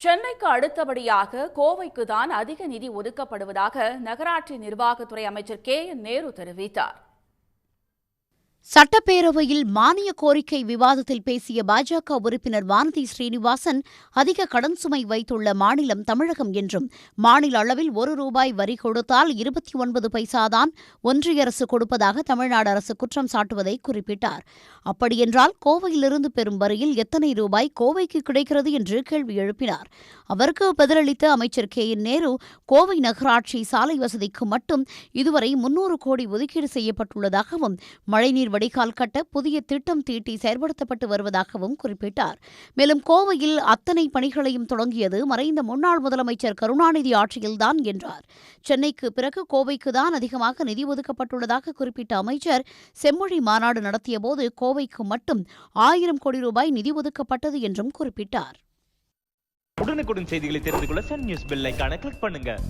சென்னைக்கு அடுத்தபடியாக கோவைக்கு தான் அதிக நிதி ஒதுக்கப்படுவதாக நகராட்சி நிர்வாகத்துறை அமைச்சர் கே என் நேரு தெரிவித்தார். சட்டப்பேரவையில் மானிய கோரிக்கை விவாதத்தில் பேசிய பாஜக உறுப்பினர் வானதி ஸ்ரீனிவாசன் அதிக கடன் சுமை வைத்துள்ள மாநிலம் தமிழகம் என்றும் மாநில அளவில் ஒரு ரூபாய் வரி கொடுத்தால் இருபத்தி ஒன்பது பைசாதான் ஒன்றிய அரசு கொடுப்பதாக தமிழ்நாடு அரசு குற்றம் சாட்டுவதை குறிப்பிட்டார். அப்படியென்றால் கோவையிலிருந்து பெறும் வரியில் எத்தனை ரூபாய் கோவைக்கு கிடைக்கிறது என்று கேள்வி எழுப்பினார். அவருக்கு பதிலளித்த அமைச்சர் கே. என். நேரு கோவை நகராட்சி சாலை வசதிக்கு மட்டும் இதுவரை முன்னூறு கோடி ஒதுக்கீடு செய்யப்பட்டுள்ளதாகவும் மழைநீர் வடிகால் கட்ட புதிய திட்டம் தீட்டி செயல்படுத்தப்பட்டு வருவதாகவும் குறிப்பிட்டார். மேலும் கோவையில் அத்தனை பணிகளையும் தொடங்கியது மறைந்த முன்னாள் முதலமைச்சர் கருணாநிதி ஆட்சியில்தான் என்றார். சென்னைக்கு பிறகு கோவைக்கு தான் அதிகமாக நிதி ஒதுக்கப்பட்டுள்ளதாக குறிப்பிட்ட அமைச்சர் செம்மொழி மாநாடு நடத்தியபோது கோவைக்கு மட்டும் ஆயிரம் கோடி ரூபாய் நிதி ஒதுக்கப்பட்டது என்றும் குறிப்பிட்டார். உடனுக்குடன் செய்திகளை தெரிந்து கொள்ள சன் நியூஸ் பெல் கிளிக் பண்ணுங்க.